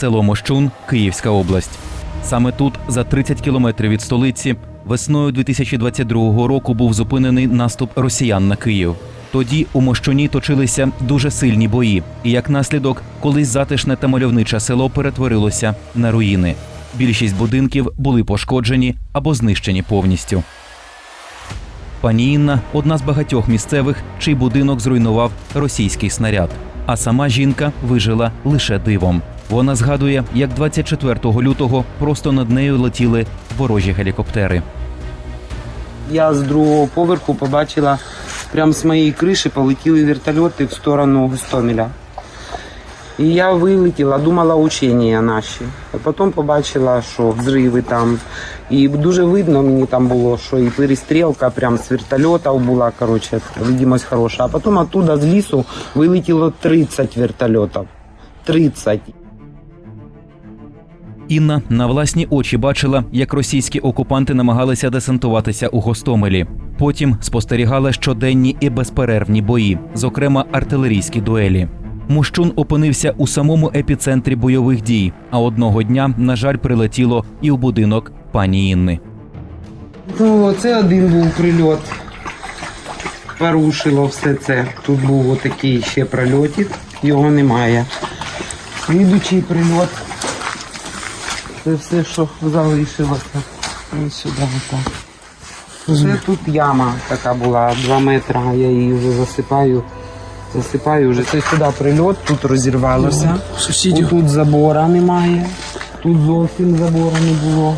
село Мощун, Київська область. Саме тут, за 30 кілометрів від столиці, весною 2022 року був зупинений наступ росіян на Київ. Тоді у Мощуні точилися дуже сильні бої, і як наслідок, колись затишне та мальовниче село перетворилося на руїни. Більшість будинків були пошкоджені або знищені повністю. Пані Інна одна з багатьох місцевих, чий будинок зруйнував російський снаряд. А сама жінка вижила лише дивом. Вона згадує, як 24 лютого просто над нею летіли ворожі гелікоптери. Я з другого поверху побачила, прямо з моєї криші полетіли вертольоти в сторону Гостомеля. І я вилетіла, думала учення наші. А потім побачила, що взриви там. І дуже видно мені там було, що і перестрілка прямо з вертольотів була, коротше, видимость хороша. А потім оттуда з лісу вилетіло 30 вертольотів. 30. Інна на власні очі бачила, як російські окупанти намагалися десантуватися у Гостомелі. Потім спостерігала щоденні і безперервні бої, зокрема артилерійські дуелі. Мущун опинився у самому епіцентрі бойових дій. А одного дня, на жаль, прилетіло і у будинок пані Інни. Ну, це один був прильот. Порушило все це. Тут був отакий ще прильотик, його немає. Слідучий прильот. Це все, що залишилося. Ось сюди отак. Це тут яма така була, 2 метри, я її вже засипаю. Засипаю вже. Це сюди прильот, тут розірвалося. Сусідів. Тут забора немає, тут зовсім забора не було.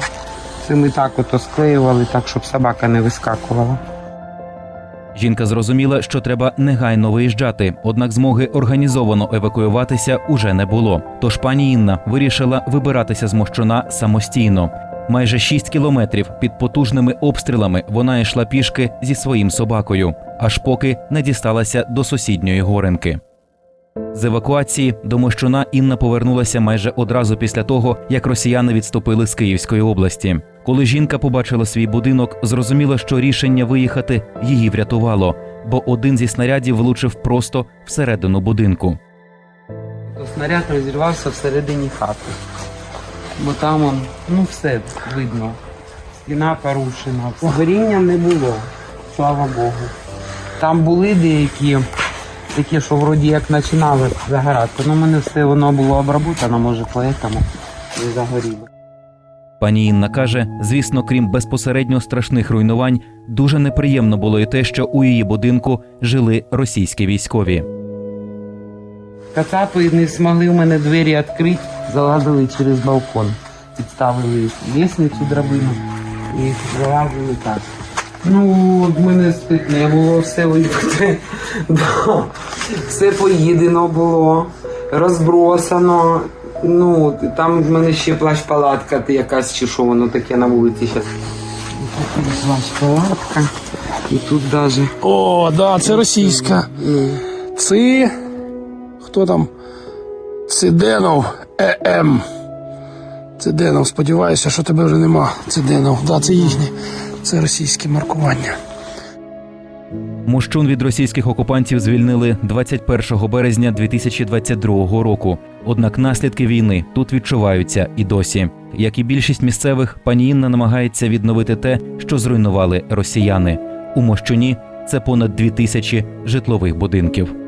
Це ми так ото склеювали, так, щоб собака не вискакувала. Жінка зрозуміла, що треба негайно виїжджати, однак змоги організовано евакуюватися уже не було. Тож пані Інна вирішила вибиратися з Мощуна самостійно. Майже 6 кілометрів під потужними обстрілами вона йшла пішки зі своїм собакою, аж поки не дісталася до сусідньої горенки. З евакуації до Мощуна Інна повернулася майже одразу після того, як росіяни відступили з Київської області. Коли жінка побачила свій будинок, зрозуміла, що рішення виїхати її врятувало, бо один зі снарядів влучив просто всередину будинку. Снаряд розірвався всередині хати. Бо там ну все видно. Стіна порушена. Горіння не було, слава Богу. Там були деякі такі, що вроді як починали загорати. Ну, мене все воно було обработано, може, поэтому і загоріло. Пані Інна каже: звісно, крім безпосередньо страшних руйнувань, дуже неприємно було і те, що у її будинку жили російські військові. Кацапи не змогли в мене двері відкрити, залазили через балкон. Підставили лісницю драбину і залазили так. Ну, в мене спитне було, все вибите. Да. Все поїдено було, розбросано. Ну, там в мене ще плащ-палатка якась чи що воно таке на вулиці зараз. Плащ-палатка. І тут навіть. О, да, це російська. Ци. Хто там? Циденов ЕМ. Циденов, сподіваюся, що тебе вже нема. Циденов. Да, це їхнє. Це російське маркування. Мощун від російських окупантів звільнили 21 березня 2022 року. Однак наслідки війни тут відчуваються і досі. Як і більшість місцевих, пані Інна намагається відновити те, що зруйнували росіяни. У Мощуні це понад дві тисячі житлових будинків.